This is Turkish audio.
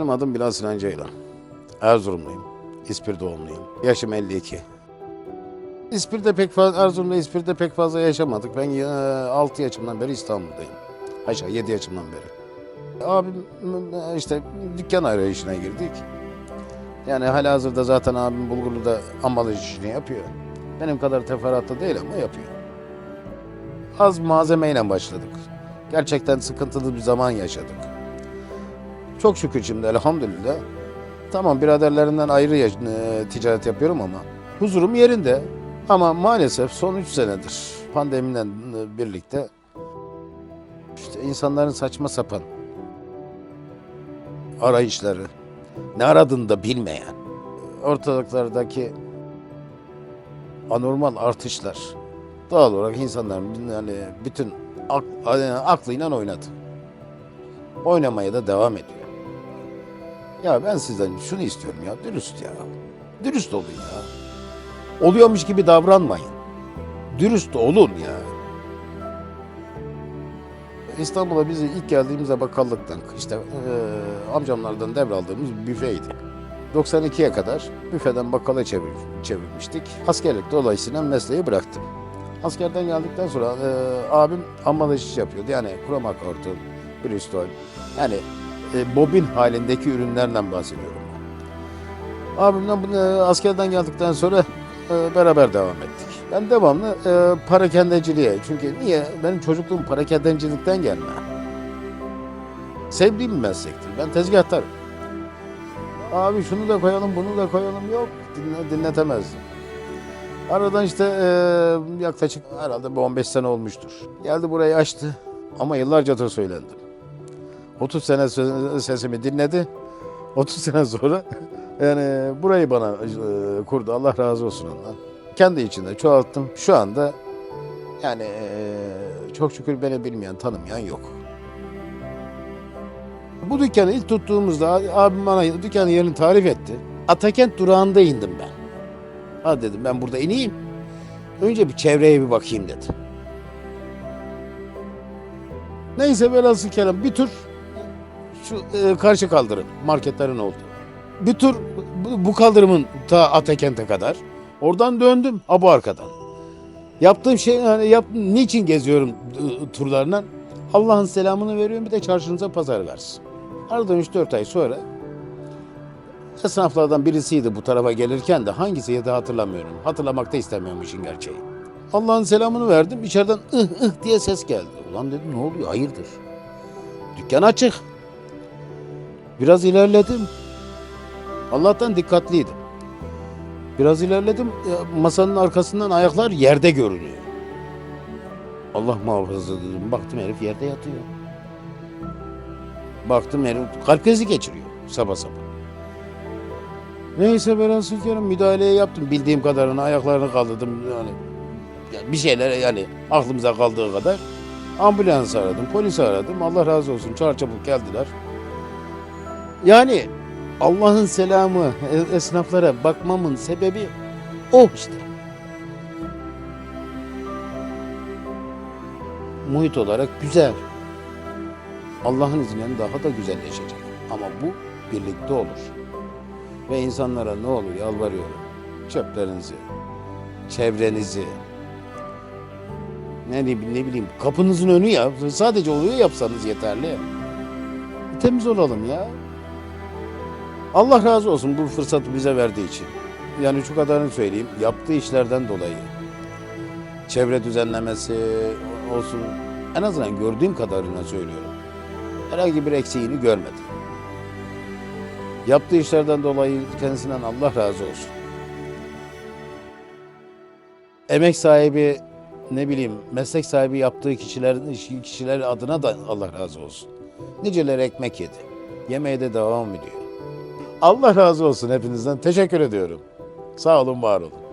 adım Bilal Sinan Ceylan. Erzurumluyum. İspir doğumluyum. Yaşım 52. İspir'de pek fazla, Erzurum'da İspir'de pek fazla yaşamadık. Ben 6 yaşımdan beri İstanbul'dayım. Aşağı 7 yaşımdan beri. Abim e, işte dükkan arayışına girdik. Yani halihazırda zaten abim Bulgurlu'da ambalaj işini yapıyor. Benim kadar teferruatlı değil ama yapıyor. Az malzemeyle başladık. Gerçekten sıkıntılı bir zaman yaşadık. Çok şükür şimdi elhamdülillah. Tamam biraderlerinden ayrı e, ticaret yapıyorum ama huzurum yerinde. Ama maalesef son 3 senedir pandemiden e, birlikte işte insanların saçma sapan arayışları, ne aradığını da bilmeyen, ortalıklardaki anormal artışlar doğal olarak insanların yani bütün ak, aklıyla oynadı. Oynamaya da devam ediyor. Ya ben sizden şunu istiyorum ya dürüst ya. Dürüst olun ya. Oluyormuş gibi davranmayın. Dürüst olun ya. İstanbul'a biz ilk geldiğimizde bakkallıktan işte eee, amcamlardan devraldığımız büfeydi. 92'ye kadar büfeden bakkala çevir, çevirmiştik. Askerlik dolayısıyla mesleği bıraktım. Askerden geldikten sonra eee, abim ambalaj iş yapıyordu. Yani kurama hortum, bristol. Yani e, bobin halindeki ürünlerden bahsediyorum. Abimden bunu, e, askerden geldikten sonra e, beraber devam ettik. Ben devamlı e, parakendeciliğe. Çünkü niye? Benim çocukluğum parakendencilikten gelme. Sevdiğim bir meslektir. Ben tezgahtarım. Abi şunu da koyalım, bunu da koyalım. Yok, dinle, dinletemezdim. Aradan işte e, yaklaşık herhalde bir 15 sene olmuştur. Geldi burayı açtı ama yıllarca da söylendim. 30 sene sesimi dinledi. 30 sene sonra yani burayı bana e, kurdu. Allah razı olsun ondan. Kendi içinde çoğalttım. Şu anda yani e, çok şükür beni bilmeyen, tanımayan yok. Bu dükkanı ilk tuttuğumuzda abim bana dükkanın yerini tarif etti. Atakent durağında indim ben. Ha dedim ben burada ineyim. Önce bir çevreye bir bakayım dedi. Neyse velhasıl kelam bir tur şu e, karşı kaldırım marketlerin oldu. Bir tur bu, kaldırımın ta Atakent'e kadar. Oradan döndüm ha bu arkadan. Yaptığım şey yani yap, niçin geziyorum e, turlarından? Allah'ın selamını veriyorum bir de çarşınıza pazar versin. Aradan 3-4 ay sonra esnaflardan birisiydi bu tarafa gelirken de hangisi de hatırlamıyorum. Hatırlamak da istemiyorum işin gerçeği. Allah'ın selamını verdim. içeriden ıh ıh diye ses geldi. Ulan dedim ne oluyor hayırdır? Dükkan açık. Biraz ilerledim. Allah'tan dikkatliydim. Biraz ilerledim. e, Masanın arkasından ayaklar yerde görünüyor. Allah muhafaza dedim. Baktım herif yerde yatıyor. Baktım herif kalp krizi geçiriyor sabah sabah. Neyse ben kerim müdahaleyi yaptım. Bildiğim kadarını ayaklarını kaldırdım. Yani bir şeyler yani aklımıza kaldığı kadar. Ambulans aradım, polis aradım. Allah razı olsun çarçabuk geldiler. Yani Allah'ın selamı e- esnaflara bakmamın sebebi o işte. Muhit olarak güzel. Allah'ın izniyle daha da güzelleşecek. Ama bu birlikte olur. Ve insanlara ne olur yalvarıyorum. Çöplerinizi, çevrenizi, ne, ne, bileyim kapınızın önü ya. Sadece oluyor yapsanız yeterli. Temiz olalım ya. Allah razı olsun bu fırsatı bize verdiği için. Yani şu kadarını söyleyeyim. Yaptığı işlerden dolayı. Çevre düzenlemesi olsun. En azından gördüğüm kadarıyla söylüyorum. Herhangi bir eksiğini görmedim. Yaptığı işlerden dolayı kendisinden Allah razı olsun. Emek sahibi ne bileyim meslek sahibi yaptığı kişilerin kişiler adına da Allah razı olsun. Niceleri ekmek yedi. Yemeğe de devam ediyor. Allah razı olsun hepinizden. Teşekkür ediyorum. Sağ olun, var olun.